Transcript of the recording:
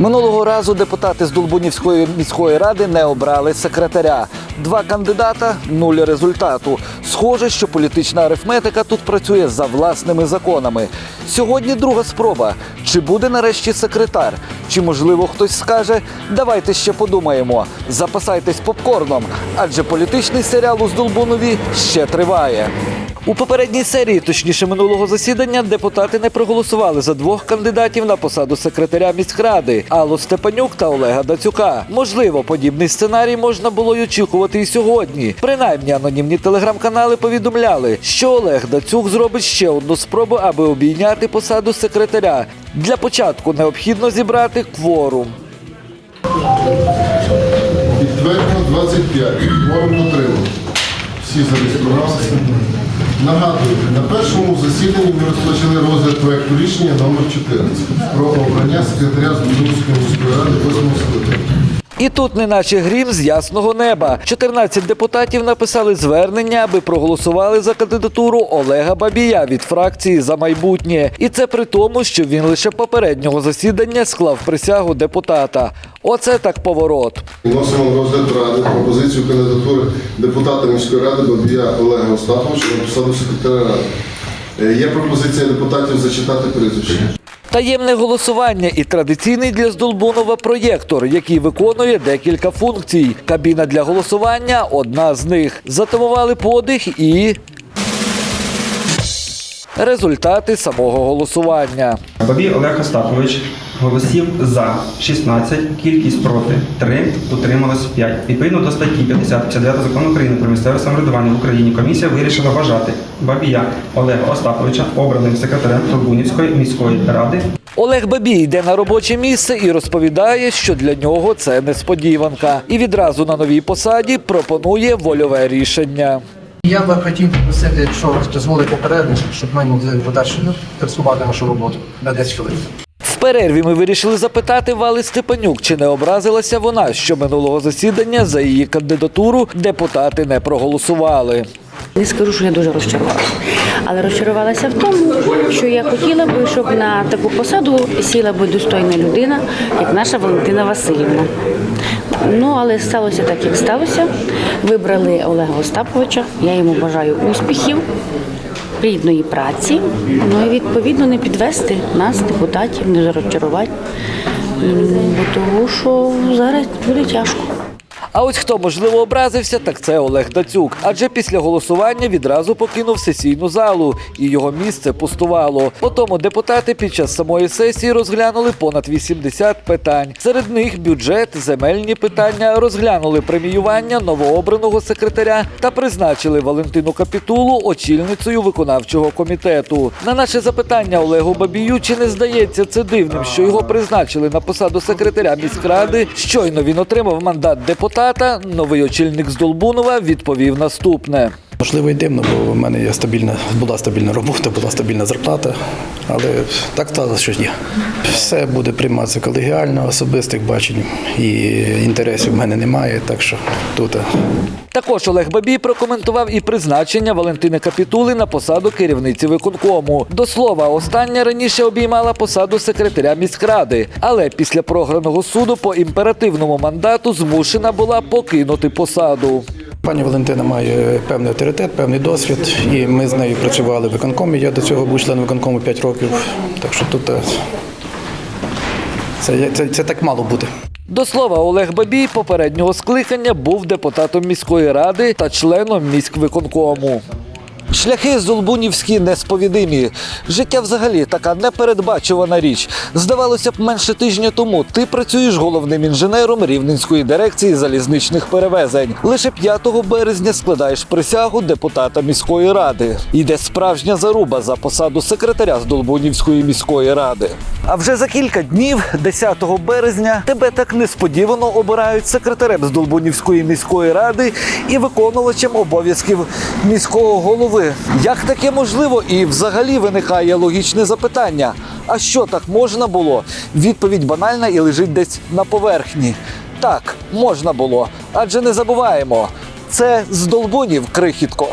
Минулого разу депутати з Долбунівської міської ради не обрали секретаря. Два кандидата нуль результату. Схоже, що політична арифметика тут працює за власними законами. Сьогодні друга спроба. Чи буде нарешті секретар? Чи можливо хтось скаже, давайте ще подумаємо. Запасайтесь попкорном, адже політичний серіал у Здолбунові ще триває. У попередній серії, точніше минулого засідання, депутати не проголосували за двох кандидатів на посаду секретаря міськради Аллу Степанюк та Олега Дацюка. Можливо, подібний сценарій можна було й очікувати і сьогодні. Принаймні, анонімні телеграм-канали повідомляли, що Олег Дацюк зробить ще одну спробу, аби обійняти посаду секретаря. Для початку необхідно зібрати кворум. Підтверджено 25. Кворум дотримано. Всі зареєструвалися. Нагадую, на першому засіданні ми розпочали розгляд проекту рішення номер 14 про обрання секретаря Збудовської міської ради 8 скликання. І тут, неначе грім з ясного неба. 14 депутатів написали звернення, аби проголосували за кандидатуру Олега Бабія від фракції за майбутнє. І це при тому, що він лише попереднього засідання склав присягу депутата. Оце так поворот. Вносимо розгляд ради пропозицію кандидатури депутата міської ради Бабія Олега Остаповича на посаду секретаря ради. Е, Є пропозиція депутатів зачитати прізвище. Таємне голосування і традиційний для Здолбунова проєктор, який виконує декілька функцій. Кабіна для голосування одна з них. Затамували подих і. Результати самого голосування. Бабій Олег Остапович голосів за 16, кількість проти 3, утрималось 5. Відповідно до статті 50 59 закону України про місцеве самоврядування в Україні комісія вирішила вважати Бабія Олега Остаповича обраним секретарем Турбунівської міської ради Олег Бабій йде на робоче місце і розповідає, що для нього це несподіванка. І відразу на новій посаді пропонує вольове рішення. Я би хотів попросити, якщо дозволить попередити, щоб ми могли в подальшому працювати нашу роботу на 10 хвилин. В перерві ми вирішили запитати Вали Степанюк, чи не образилася вона, що минулого засідання за її кандидатуру депутати не проголосували. Не скажу, що я дуже розчарувалася, але розчарувалася в тому, що я хотіла би, щоб на таку посаду сіла би достойна людина, як наша Валентина Васильівна. Ну, але сталося так, як сталося. Вибрали Олега Остаповича. Я йому бажаю успіхів, плідної праці. Ну і відповідно не підвести нас, депутатів, не розчарувати. Бо тому що зараз буде тяжко. А ось хто можливо образився, так це Олег Дацюк. Адже після голосування відразу покинув сесійну залу, і його місце пустувало. Потому депутати під час самої сесії розглянули понад 80 питань. Серед них бюджет, земельні питання, розглянули преміювання новообраного секретаря та призначили Валентину Капітулу очільницею виконавчого комітету. На наше запитання Олегу Бабію, чи не здається це дивним, що його призначили на посаду секретаря міськради. Щойно він отримав мандат депутата. Новий очільник з Долбунова відповів наступне. Можливо, і дивно, бо в мене є стабільна, була стабільна робота, була стабільна зарплата, але так сталося, що є. Все буде прийматися колегіально, особистих бачень і інтересів в мене немає, так що тут. е, Також Олег Бабій прокоментував і призначення Валентини Капітули на посаду керівниці виконкому. До слова, остання раніше обіймала посаду секретаря міськради, але після програного суду по імперативному мандату змушена була покинути посаду. Пані Валентина має певний авторитет, певний досвід, і ми з нею працювали в виконкомі. Я до цього був членом виконкому 5 років, так що тут е, це, це, це так мало бути. До слова, Олег Бабій попереднього скликання був депутатом міської ради та членом міськвиконкому. Шляхи Золбунівські несповідимі. Життя взагалі така непередбачувана річ. Здавалося б, менше тижня тому ти працюєш головним інженером Рівненської дирекції залізничних перевезень. Лише 5 березня складаєш присягу депутата міської ради. Йде справжня заруба за посаду секретаря Здолбунівської міської ради. А вже за кілька днів, 10 березня, тебе так несподівано обирають секретарем з Долбунівської міської ради і виконувачем обов'язків міського голови. Як таке можливо? І взагалі виникає логічне запитання: а що так можна було? Відповідь банальна і лежить десь на поверхні. Так, можна було, адже не забуваємо, це з Долбунів крихітко.